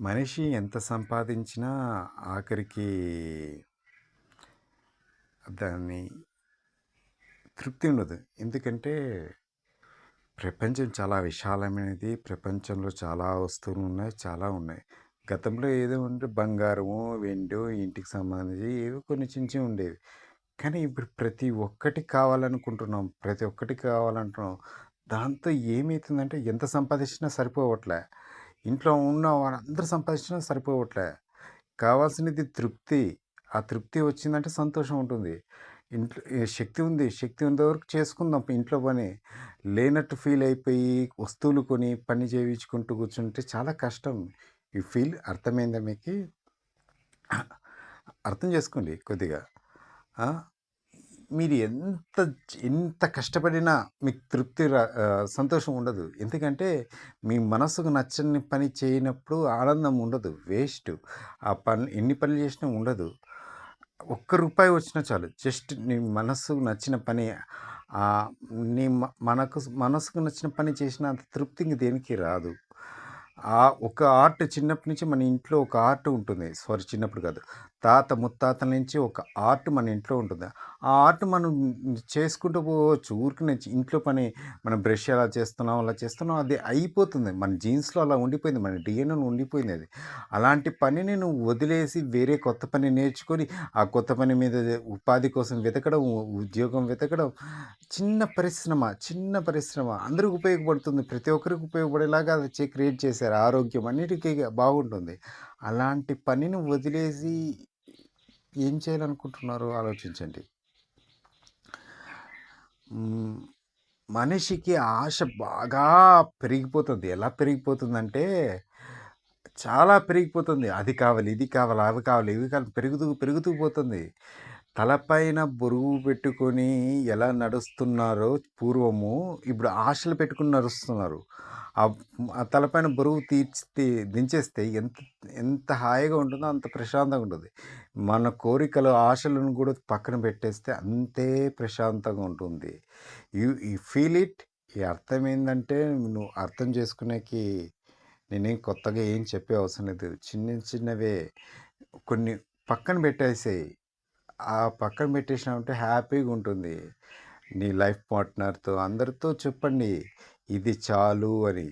మనిషి ఎంత సంపాదించినా ఆఖరికి దాన్ని తృప్తి ఉండదు. ఎందుకంటే ప్రపంచం చాలా విశాలమైనది. ప్రపంచంలో చాలా వస్తువులు ఉన్నాయి చాలా ఉన్నాయి. గతంలో ఏదో ఉంటే బంగారము వెండి ఇంటికి సంబంధించి ఏవో కొన్ని చిన్న ఉండేవి. కానీ ఇప్పుడు ప్రతి ఒక్కటి కావాలనుకుంటున్నాం. ప్రతి ఒక్కటి కావాలంటున్నాం. దాంతో ఏమవుతుందంటే ఎంత సంపాదించినా సరిపోవట్లే. ఇంట్లో ఉన్న వాళ్ళందరూ సంపాదించినా సరిపోవట్లే. కావాల్సినది తృప్తి. ఆ తృప్తి వచ్చిందంటే సంతోషం ఉంటుంది. ఇంట్లో శక్తి ఉంది. శక్తి ఉన్నంత వరకు చేసుకుందాం ఇంట్లో పని. లేనట్టు ఫీల్ అయిపోయి వస్తువులు కొని పని చేయించుకుంటూ కూర్చుంటే చాలా కష్టం. ఈ ఫీల్ అర్థమైందా మీకి? అర్థం చేసుకోండి కొద్దిగా. మీరు ఎంత ఎంత కష్టపడినా మీకు తృప్తి రా సంతోషం ఉండదు. ఎందుకంటే మీ మనసుకు నచ్చని పని చేయనప్పుడు ఆనందం ఉండదు. వేస్ట్. ఆ పని ఎన్ని పనులు చేసినా ఉండదు. ఒక్క రూపాయి వచ్చినా చాలు. జస్ట్ నీ మనసుకు నచ్చిన పని నీ మనకు మనసుకు నచ్చిన పని చేసినంత తృప్తి ఇంక దేనికి రాదు. ఆ ఒక ఆర్ట్ చిన్నప్పటి నుంచి మన ఇంట్లో ఒక ఆర్ట్ ఉంటుంది. సారీ చిన్నప్పుడు కాదు. తాత ముత్తాతల నుంచి ఒక ఆర్ట్ మన ఇంట్లో ఉంటుంది. ఆ ఆర్ట్ మనం చేసుకుంటూ పోవచ్చు. ఊరికనే ఇంట్లో పని మనం బ్రష్ ఎలా చేస్తున్నాం, అలా చేస్తున్నాం అది అయిపోతుంది. మన జీన్స్‌లో అలా ఉండిపోయింది. మన డిఎన్ఏలో ఉండిపోయింది అది. అలాంటి పనిని నువ్వు వదిలేసి వేరే కొత్త పని నేర్చుకొని, ఆ కొత్త పని మీద ఉపాధి కోసం వెతకడం, ఉద్యోగం వెతకడం చిన్న పరిశ్రమ, చిన్న పరిశ్రమ అందరికి ఉపయోగపడుతుంది. ప్రతి ఒక్కరికి ఉపయోగపడేలాగా అది క్రియేట్ చేశారు. ఆరోగ్యం అన్నిటికీ బాగుంటుంది. అలాంటి పనిని వదిలేసి ఏం చేయాలనుకుంటున్నారు ఆలోచించండి. మనిషికి ఆశ బాగా పెరిగిపోతుంది. ఎలా పెరిగిపోతుందంటే చాలా పెరిగిపోతుంది. అది కావాలి, ఇది కావాలి, అవి కావాలి, ఇవి కావాలి పెరుగుతూ పెరుగుతూ పోతుంది. తలపైన బరువు పెట్టుకొని ఎలా నడుస్తున్నారో పూర్వము ఇప్పుడు ఆశలు పెట్టుకుని నడుస్తున్నారు. ఆ తలపైన బరువు తీర్చి దించేస్తే ఎంత ఎంత హాయిగా ఉంటుందో అంత ప్రశాంతంగా ఉంటుంది. మన కోరికలు, ఆశలను కూడా పక్కన పెట్టేస్తే అంతే ప్రశాంతంగా ఉంటుంది. యూ ఈ ఫీల్ ఇట్. ఈ అర్థమైందంటే నువ్వు అర్థం చేసుకునేకి నేనేం కొత్తగా ఏం చెప్పే అవసరం లేదు. చిన్న చిన్నవే కొన్ని పక్కన పెట్టేసేయి. ఆ పక్కన పెట్టేసినావంటే హ్యాపీగా ఉంటుంది. నీ లైఫ్ పార్ట్నర్‌తో అందరితో చెప్పండి. ఇది చాలు అని.